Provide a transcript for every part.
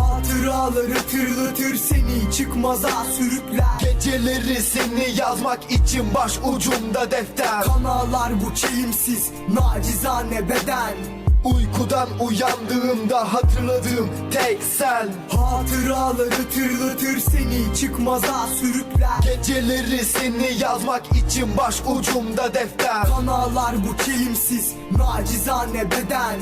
Hatıraları tırlatır seni çıkmaza sürükler. Geceleri seni yazmak için baş ucumda defter. Kanalar bu çelimsiz nacizane beden. Uykudan uyandığımda hatırladığım tek sen. Hatıraları tırlatır seni çıkmaza sürükler. Geceleri seni yazmak için baş ucumda defter. Kanalar bu çelimsiz nacizane beden.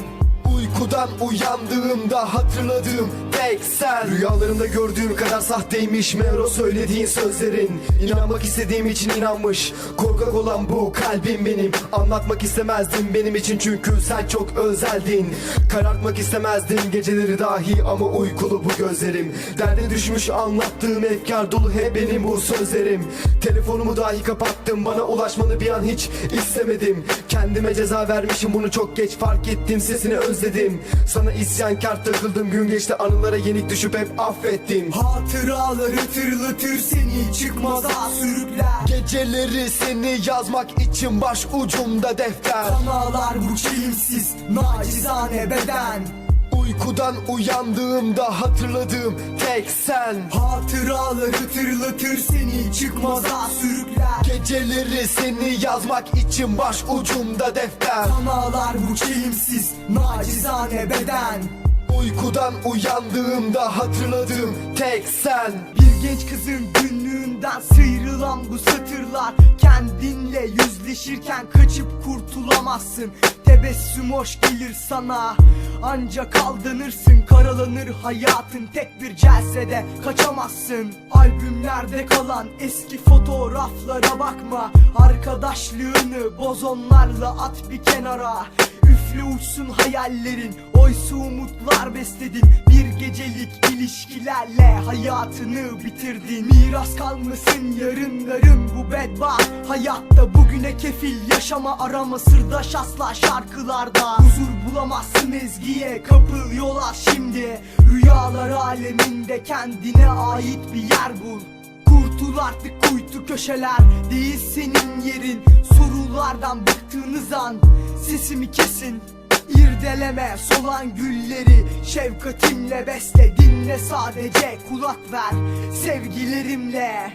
Uykudan uyandığımda hatırladığım tek sen. Rüyalarımda gördüğüm kadar sahteymiş meğer o söylediğin sözlerin. İnanmak istediğim için inanmış. Korkak olan bu kalbim benim. Anlatmak istemezdim benim için çünkü sen çok özeldin. Karartmak istemezdim geceleri dahi ama uykulu bu gözlerim. Derde düşmüş anlattığım efkar dolu hep benim bu sözlerim. Telefonumu dahi kapattım bana ulaşmanı bir an hiç istemedim. Kendime ceza vermişim bunu çok geç fark ettim sesini özledim. Sana isyankar takıldım gün geçti anılara yenik düşüp hep affettim. Hatıraları tırlatır seni çıkmaza sürükler. Geceleri seni yazmak için baş ucumda defter. Kanalar bu çelimsiz nacizane beden. Uykudan uyandığımda hatırladığım tek sen. Hatıraları tırlatır seni çıkmaza sürükler. Geceleri seni yazmak için baş ucumda defter. Kanalar bu çelimsiz nacizane beden Uykudan uyandığımda hatırladığım tek sen. Bir genç kızın günlüğünden sıyrılan bu satırlar Kendinle yüzleşirken kaçıp kurtulamazsın. Tebessüm hoş gelir sana. Ancak aldanırsın karalanır hayatın Tek bir celsede. Kaçamazsın. Albümlerde kalan eski fotoğraflara bakma. Arkadaşlığını boz onlarla at bir kenara. Üfle uçsun hayallerin Oysa umutlar besledin Bir gecelik ilişkilerle hayatını bitirdin Miras kalmasın yarınların bu bedbaht. Hayatta bugüne kefil yaşama arama sırdaş asla şarkılarda. Huzur bulamazsın ezgiye kapıl yola şimdi. Rüyalar aleminde kendine ait bir yer bul. Kurtul artık kuytu köşeler Değil senin yerin. Sorulardan bıktığınız an Sesimi kesin İrdeleme solan gülleri Şefkatimle besle Dinle sadece kulak ver Sevgilerimle